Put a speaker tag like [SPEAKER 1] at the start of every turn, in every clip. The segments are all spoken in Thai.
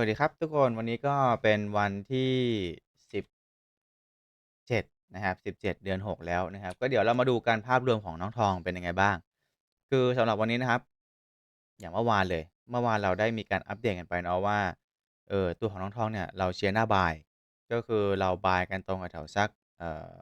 [SPEAKER 1] วัสดีครับทุกคนวันนี้ก็เป็นวันที่17นะครับ17เจ็ดเดือน6แล้วนะครับ ก็เดี๋ยวเรามาดูกันภาพรวมของน้องทองเป็นยังไงบ้าง คือสำหรับวันนี้นะครับ อย่างเมื่อวานเลย เมื่อวานเราได้มีการอัปเดตกันไปเนาะว่าเออตัวของน้องทองเนี่ยเราเชียร์หน้าบาย ก็คือเราบายกันตรงแถวสักเอ่อ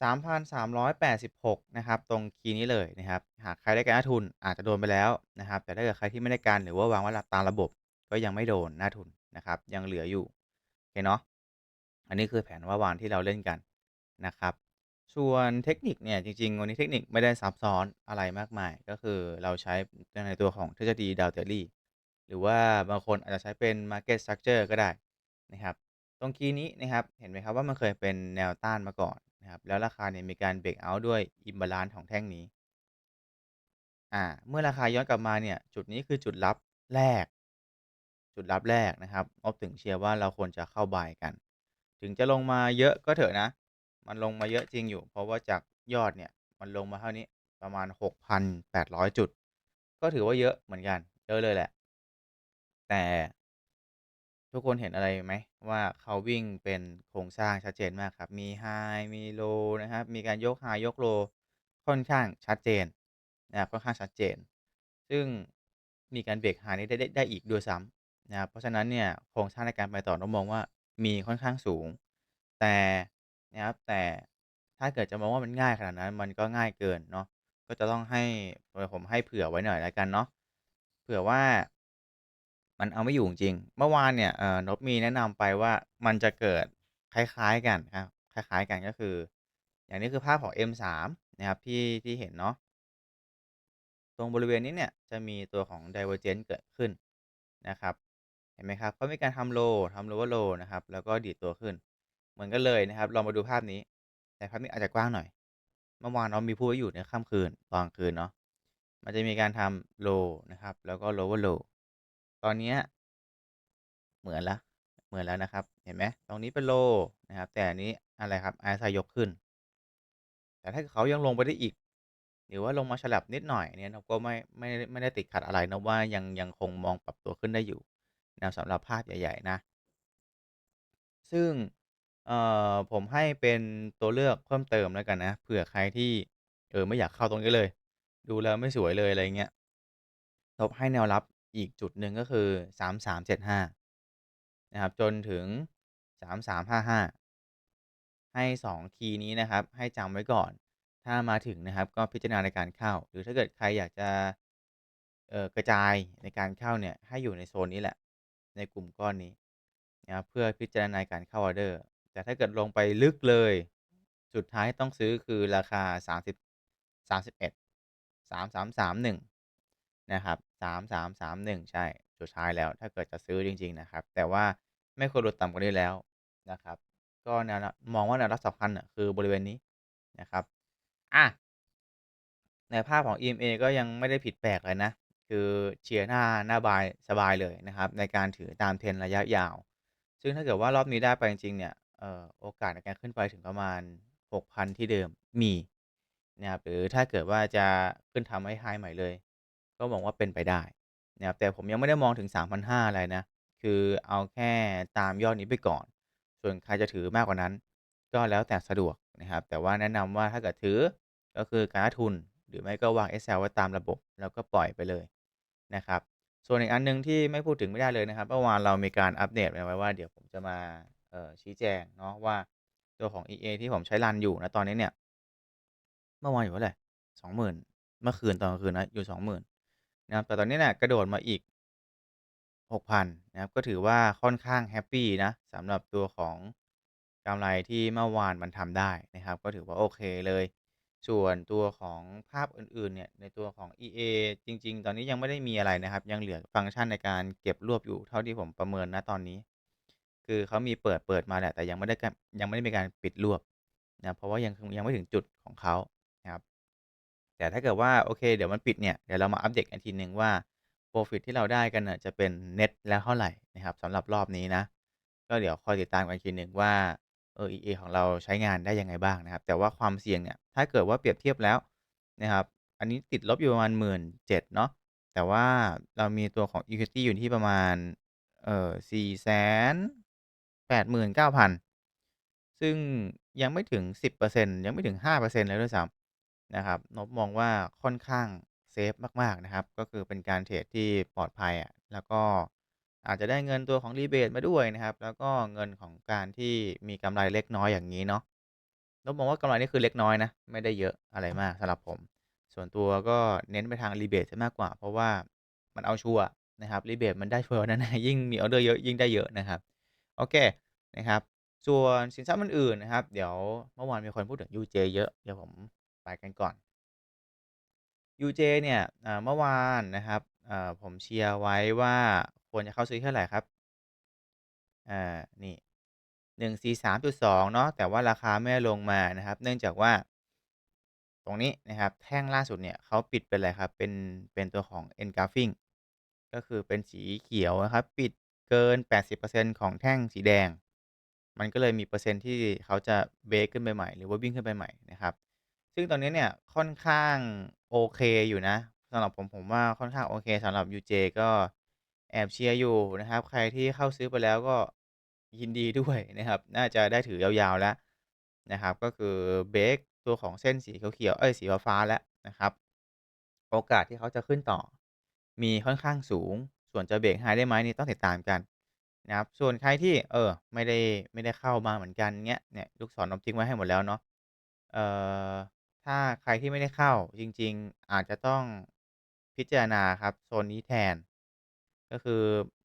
[SPEAKER 1] 3,386นะครับตรงคีย์นี้เลยนะครับ หากใครได้กันหน้าทุนอาจจะโดนไปแล้วนะครับ แต่ถ้าเกิดใครที่ไม่ได้กันหรือว่าวางไว้ตามระบบ ก็ยังไม่โดนหน้าทุนนะครับ ยังเหลืออยู่โอเคเนาะอันนี้คือแผนเมื่อวานที่เราเล่นกันนะครับ ส่วนเทคนิคเนี่ยจริงๆ วันนี้เทคนิคไม่ได้ซับซ้อนอะไรมากมาย ก็คือเราใช้ในตัวของทฤษฎี Dow Theory หรือว่าบางคนอาจจะใช้เป็น Market Structure ก็ได้นะครับ ตรงคีย์นี้นะครับเห็นไหมครับว่ามันเคยเป็นแนวต้านมาก่อนนะครับแล้วราคาเนี่ยมีการเบรกเอาต์ด้วย Imbalance ของแท่งนี้อ่าเมื่อราคาย้อนกลับมาเนี่ยจุดนี้คือจุดรับแรก จุดรับแรกนะครับงบถึงเชียร์ว่าเราควรจะเข้า buy กัน ถึงจะลงมาเยอะก็เถอะนะ มันลงมาเยอะจริงอยู่ เพราะว่าจากยอดเนี่ยมันลงมาเท่านี้ประมาณ 6,800 จุด ก็ถือว่าเยอะเหมือนกันเยอะเลยแหละ แต่ทุกคนเห็นอะไรไหมว่าเขาวิ่งเป็นโครงสร้างชัดเจนมากครับ มี High มี Low นะครับ มีการยก High ยก Low ค่อนข้างชัดเจนนะค่อนข้างชัดเจน ซึ่งมีการเบรก High นี้ได้ได้ได้อีกด้วยซ้ำ นะครับเพราะฉะนั้นเนี่ยโครงสร้างในการไปต่อต้องมองว่ามีค่อนข้างสูง แต่นะครับแต่ถ้าเกิดจะมองว่ามันง่ายขนาดนั้นมันก็ง่ายเกินเนาะก็จะต้องให้ผมให้เผื่อไว้หน่อยแล้วกันเนาะเผื่อว่ามันเอาไม่อยู่จริง เมื่อวานเนี่ยเอ่อนพมีแนะนำไปว่ามันจะเกิดคล้าย ๆกันครับคล้าย ๆ กันก็คือ อย่างนี้คือภาพของ M3 นะครับที่ที่เห็นเนาะตรงบริเวณนี้เนี่ยจะมีตัวของ Divergence เกิดขึ้นนะครับ เห็นไหมครับเขามีการทำ Low ทำ Lower Low นะครับ แล้วก็ดีดตัวขึ้น เหมือนกันเลยนะครับ ลองมาดูภาพนี้ แต่ภาพนี้อาจจะกว้างหน่อย เมื่อวานเนามีพูดไว้อยู่ในค่ำคืนตอนคืนเนาะ มันจะมีการทำ Low นะครับ แล้วก็ Lower Low ตอนเนี้ยเหมือนแล้วเหมือนแล้วนะครับ เห็นไหมตรงนี้เป็น Low นะครับ แต่อันนี้อะไรครับ RSI ยกขึ้น แต่ถ้าเขายังลงไปได้อีก หรือว่าลงมาฉลับนิดหน่อยเนี่ยเราก็ไม่ไม่ไม่ได้ติดขัดอะไรนะว่ายังยังคงมองปรับตัวขึ้นได้อยู่ นะครับสำหรับภาพใหญ่ ๆ นะ ซึ่งผมให้เป็นตัวเลือกเพิ่มเติมแล้วกันนะเผื่อใครที่เออไม่อยากเข้าตรงนี้เลย ดูแล้วไม่สวยเลยอะไรเงี้ยทบให้แนวรับอีกจุดหนึ่งก็คือ 3375 นะครับ จนถึง 3355 ให้ 2 คีย์นี้นะครับ ให้จำไว้ก่อน ถ้ามาถึงนะครับ ก็พิจารณาในการเข้า หรือถ้าเกิดใครอยากจะกระจายในการเข้าเนี่ย ให้อยู่ในโซนนี้แหละ ในกลุ่มก้อนนี้นะครับเพื่อพิจารณาการเข้าออเดอร์ แต่ถ้าเกิดลงไปลึกเลย สุดท้ายต้องซื้อคือราคา 30 31 3331 นะครับ 3331 ใช่ สุดท้ายแล้วถ้าเกิดจะซื้อจริง ๆ นะครับ แต่ว่าไม่ควรหลุดต่ำกว่านี้แล้วนะครับ ก็แนวมองว่าแนวรับสำคัญคือบริเวณนี้นะครับอาในภาพของ EMA ก็ยังไม่ได้ผิดแปลกเลยนะ คือเชียร์หน้าหน้าบายสบายเลยนะครับ ในการถือตาม Trend ระยะยาว ซึ่งถ้าเกิดว่ารอบนี้ได้ไปจริงๆเนี่ยเอ่อโอกาสในการขึ้นไปถึงประมาณ 6,000 ที่เดิมมีนะครับหรือถ้าเกิดว่าจะขึ้นทำให้ High ใหม่เลย ก็มองว่าเป็นไปได้นะครับแต่ผมยังไม่ได้มองถึง 3,500 อะไรนะ คือเอาแค่ตามยอดนี้ไปก่อน ส่วนใครจะถือมากกว่านั้น ก็แล้วแต่สะดวกนะครับ แต่ว่าแนะนำว่าถ้าเกิดถือก็คือการทุน หรือไม่ก็วาง SL ไว้ตามระบบ แล้วก็ปล่อยไปเลย นะครับ ส่วนอีกอันหนึ่งที่ไม่พูดถึงไม่ได้เลยนะครับเมื่อวานเรามีการอัปเดตไว้ว่าเดี๋ยวผมจะมาชี้แจงเนาะว่าตัวของ EA ที่ผมใช้รันอยู่ณตอนนี้เนี่ย เมื่อวานอยู่เท่าไร20,000เมื่อคืนตอนกลางคืนนะอยู่20,000นะครับแต่ตอนนี้เนี่ยกระโดดมาอีก6,000นะครับก็ถือว่าค่อนข้างแฮปปี้นะสำหรับตัวของกำไรที่เมื่อวานมันทำได้นะครับ ก็ถือว่าโอเคเลย ส่วนตัวของภาพอื่น ๆ เนี่ย ในตัวของ EA จริง ๆ ตอนนี้ยังไม่ได้มีอะไรนะครับ ยังเหลือฟังก์ชันในการเก็บรวบอยู่เท่าที่ผมประเมิน ณ ตอนนี้ คือเขามีเปิด เปิดมาแหละ แต่ยังไม่ได้ ก ยังไม่ได้มีการปิดรวบนะ เพราะว่ายัง ยังไม่ถึงจุดของเขานะครับ แต่ถ้าเกิดว่า โอเค เดี๋ยวมันปิดเนี่ย เดี๋ยวเรามาอัปเดตกันทีหนึ่งว่าพรฟิตที่เราได้กันน่ะ จะเป็นเน็ตแล้วเท่าไรนะครับสำหรับรอบนี้นะ ก็เดี๋ยวคอยติดตามกันอีกทีหนึ่งว่า เออ EA ของเราใช้งานได้ยังไงบ้างนะครับ แต่ว่าความเสี่ยงเนี่ย ถ้าเกิดว่าเปรียบเทียบแล้วนะครับ อันนี้ติดลบอยู่ประมาณ 17,000เนาะ แต่ว่าเรามีตัวของ Equity อยู่ที่ประมาณ เอ่อ489,000ซึ่งยังไม่ถึง 10%ยังไม่ถึง 5%เลยด้วยซ้ำนะครับนบมองว่าค่อนข้างเซฟมาก ๆ นะครับ ก็คือเป็นการเทรดที่ปลอดภัยอะแล้วก็อาจจะได้เงินตัวของ rebate มาด้วยนะครับ แล้วก็เงินของการที่มีกำไรเล็กน้อยอย่างงี้เนาะ นบมองว่ากำไรนี่คือเล็กน้อยนะ ไม่ได้เยอะอะไรมากสำหรับผม ส่วนตัวก็เน้นไปทาง rebate เสียมากกว่า เพราะว่ามันเอาชัวนะครับ rebate มันได้ชัวร์แน่ๆยิ่งมีออเดอร์เยอะยิ่งได้เยอะนะครับ โอเคนะครับ ส่วนสินทรัพย์อื่นๆนะครับ เดี๋ยวเมื่อวานมีคนพูดถึง UJ เยอะเดี๋ยวผมไปกันก่อน UJ เนี่ยเมื่อวานนะครับผมเชียร์ไว้ว่าควรจะเข้าซื้อเท่าไหร่ครับ?อ่านี่ 143.2เนาะแต่ว่าราคาไม่ได้ลงมานะครับ เนื่องจากว่า ตรงนี้นะครับ แท่งล่าสุดเนี่ยเขาปิดเป็นอะไรครับ เป็นเป็นตัวของ Engulfing ก็คือเป็นสีเขียวนะครับ ปิดเกิน 80%ของแท่งสีแดง มันก็เลยมีเปอร์เซ็นต์ที่เขาจะเบรกขึ้นไปใหม่ หรือว่าวิ่งขึ้นไปใหม่นะครับ ซึ่งตอนนี้เนี่ยค่อนข้างโอเคอยู่นะสำหรับผมผมว่าค่อนข้างโอเคสำหรับ UJ ก็แอบเชียร์อยู่นะครับ ใครที่เข้าซื้อไปแล้วก็ ยินดีด้วยนะครับ น่าจะได้ถือยาวๆแล้วนะครับ ก็คือเบรกตัวของเส้นสีเขียวๆเอ๊ยสีฟ้าแล้วนะครับ โอกาสที่เขาจะขึ้นต่อ มีค่อนข้างสูง ส่วนจะเบรก High ได้ไหมนี่ต้องติดตามกันนะครับ ส่วนใครที่เออไม่ได้ไม่ได้เข้ามาเหมือนกันเงี้ยเนี่ยลูกศรนบทิ้งไว้ให้หมดแล้วเนาะเอ่อถ้าใครที่ไม่ได้เข้าจริง ๆ อาจจะต้องพิจารณาครับโซนนี้แทน ก็คือ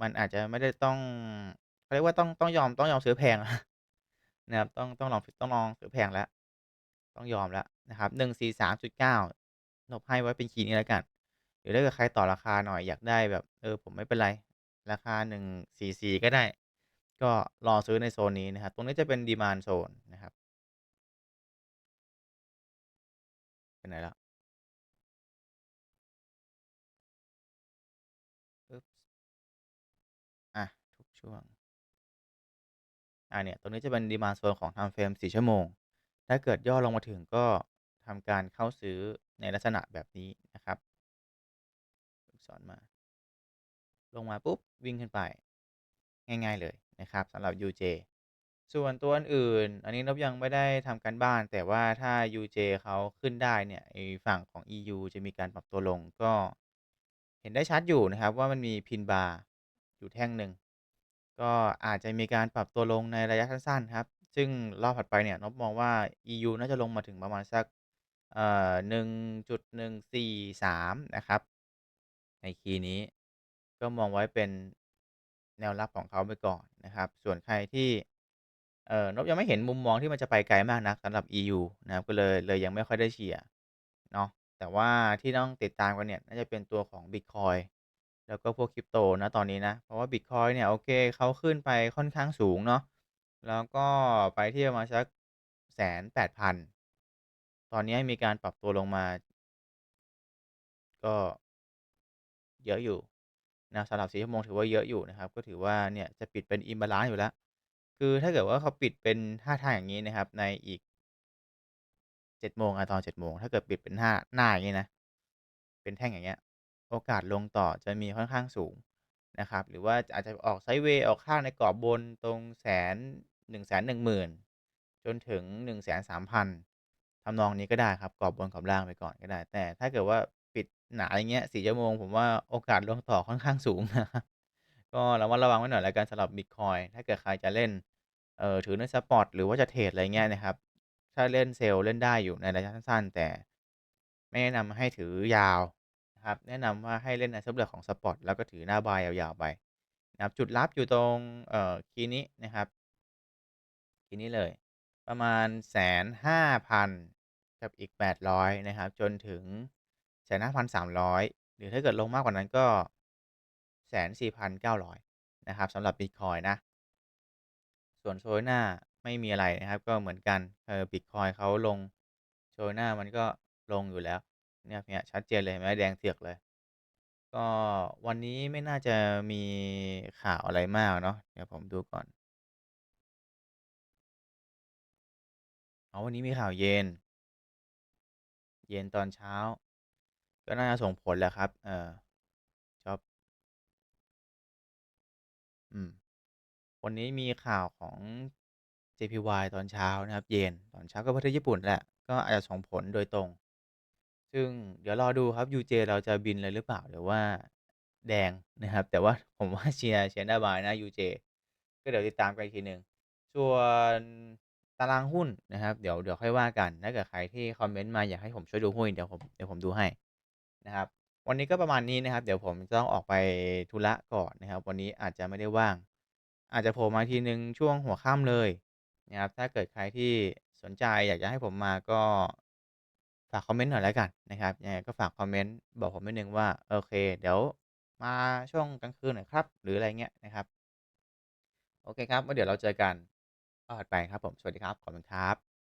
[SPEAKER 1] มันอาจจะไม่ได้ต้อง เขาเรียกว่าต้องต้องยอมต้องยอมซื้อแพงนะครับต้องต้องลองต้องลองซื้อแพงแล้ว ต้องยอมแล้วนะครับ143.9นบให้ไว้เป็นคีย์นี้แล้วกันหรือถ้าเกิดใครต่อราคาหน่อยอยากได้แบบเออผมไม่เป็นไร ราคา144ก็ได้ ก็รอซื้อในโซนนี้นะครับ ตรงนี้จะเป็น Demand Zone นะครับไปไหนแล้ว?อึ๊บอาทุกช่วง อาเนี่ย ตรงนี้จะเป็น Demand Zone ของ Time Frame 4ชั่วโมง ถ้าเกิดย่อลงมาถึงก็ทำการเข้าซื้อในลักษณะแบบนี้นะครับลูกศรมา ลงมาปุ๊บวิ่งขึ้นไป ง่าย ๆเลยนะครับสำหรับ UJ ส่วนตัวอื่น อันนี้นบยังไม่ได้ทำการบ้าน แต่ว่าถ้า UJ เขาขึ้นได้เนี่ยฝั่งของ EU จะมีการปรับตัวลงก็เห็นได้ชัดอยู่นะครับว่ามันมี Pin Bar อยู่แท่งหนึ่ง ก็อาจจะมีการปรับตัวลงในระยะสั้น ๆ ครับ ซึ่งรอบถัดไปเนี่ยนบมองว่า EU น่าจะลงมาถึงประมาณสัก เอ่อ 1.143 นะครับ ในคีย์นี้ ก็มองไว้เป็นแนวรับของเขาไปก่อนนะครับ ส่วนใครที่ เอ่อ นบยังไม่เห็นมุมมองที่มันจะไปไกลมากนักสำหรับ EU นะครับ ก็เลย เลยยังไม่ค่อยได้เชียร์เนาะ แต่ว่าที่ต้องติดตามกันเนี่ย น่าจะเป็นตัวของบิตคอยน์ แล้วก็พวก Crypto ณตอนนี้นะ เพราะว่าบิตคอยเนี่ย โอเคเขาขึ้นไปค่อนข้างสูงเนาะแล้วก็ไปที่ประมาณสัก180,000ตอนนี้มีการปรับตัวลงมา ก็เยอะอยู่นะสำหรับ4ชั่วโมงถือว่าเยอะอยู่นะครับ ก็ถือว่าเนี่ยจะปิดเป็น Imbalance อยู่แล้ว คือถ้าเกิดว่าเขาปิดเป็นท่าทางอย่างงี้นะครับ ในอีก7โมงอะตอน7โมงถ้าเกิดปิดเป็นห้าหน้าอย่างงี้นะเป็นแท่งอย่างเงี้ย โอกาสลงต่อจะมีค่อนข้างสูงนะครับ หรือว่าอาจจะออกไซด์เวย์ออกข้างในกรอบบนตรงแสน110,000จนถึง130,000ทำนองนี้ก็ได้ครับกรอบบนกรอบล่างไปก่อนก็ได้ แต่ถ้าเกิดว่าปิดหนาอย่างเงี้ย4ชั่วโมง ผมว่าโอกาสลงต่อค่อนข้างสูงนะครับก็ระมัดระวังไว้หน่อยแล้วกันสำหรับบิตคอยถ้าเกิดใครจะเล่นเอ่อถือในสปอร์ตหรือว่าจะเทรดอะไรเงี้ยนะครับ ถ้าเล่นเซลล์เล่นได้อยู่ในระยะสั้นๆแต่ไม่แนะนำให้ถือยาว นะครับ แนะนำว่าให้เล่นในรูปแบบของสปอตแล้วก็ถือหน้าบายยาวๆไปนะครับ จุดรับอยู่ตรงเอ่อคีย์นี้นะครับคีย์นี้เลย ประมาณ150,000กับอีก 800 นะครับ จนถึง105,300หรือถ้าเกิดลงมากกว่านั้นก็104,900นเก้าร้อยนะครับสำหรับบิตคอยน์นะส่วนโชว์หน้าไม่มีอะไรนะครับ ก็เหมือนกันเอ่อบิตคอยน์เขาลงโชว์หน้ามันก็ลงอยู่แล้ว เนี่ยเนี่ยชัดเจนเลยไหมแดงเถือกเลย ก็วันนี้ไม่น่าจะมีข่าวอะไรมากเนาะเดี๋ยวผมดูก่อนอ๋อวันนี้มีข่าวเย็น เย็นตอนเช้า ก็น่าจะส่งผลแหละครับ เออช็อปอืม วันนี้มีข่าวของ JPY ตอนเช้านะครับ เย็นตอนเช้าก็ประเทศญี่ปุ่นแหละ ก็อาจจะส่งผลโดยตรง ซึ่งเดี๋ยวรอดูครับ UJ เราจะบินเลยหรือเปล่า หรือว่าแดงนะครับ แต่ว่าผมว่าเชียร์เชียร์หน้าบายนะ UJ ก็เดี๋ยวติดตามกันอีกทีหนึ่งส่วนตารางหุ้นนะครับ เดี๋ยวเดี๋ยวค่อยว่ากันถ้าเกิดใครที่คอมเมนต์มาอยากให้ผมช่วยดูหุ้นเดี๋ยวผมเดี๋ยวผมดูให้นะครับ วันนี้ก็ประมาณนี้นะครับ เดี๋ยวผมจะต้องออกไปธุระก่อนนะครับ วันนี้อาจจะไม่ได้ว่าง อาจจะโผล่มาทีหนึ่งช่วงหัวค่ำเลยนะครับ ถ้าเกิดใครที่สนใจอยากจะให้ผมมาก็ากคอมเมนต์หน่อยแล้วกันนะครับยังไงก็ฝากคอมเมนต์บอกผมนิดนึงว่า โอเค เดี๋ยวมาช่วงกลางคืนหน่อยครับ หรืออะไรเงี้ยนะครับ โอเคครับแล้วเดี๋ยวเราเจอกันตอไปครับผม สวัสดีครับ ขอบคุณครับ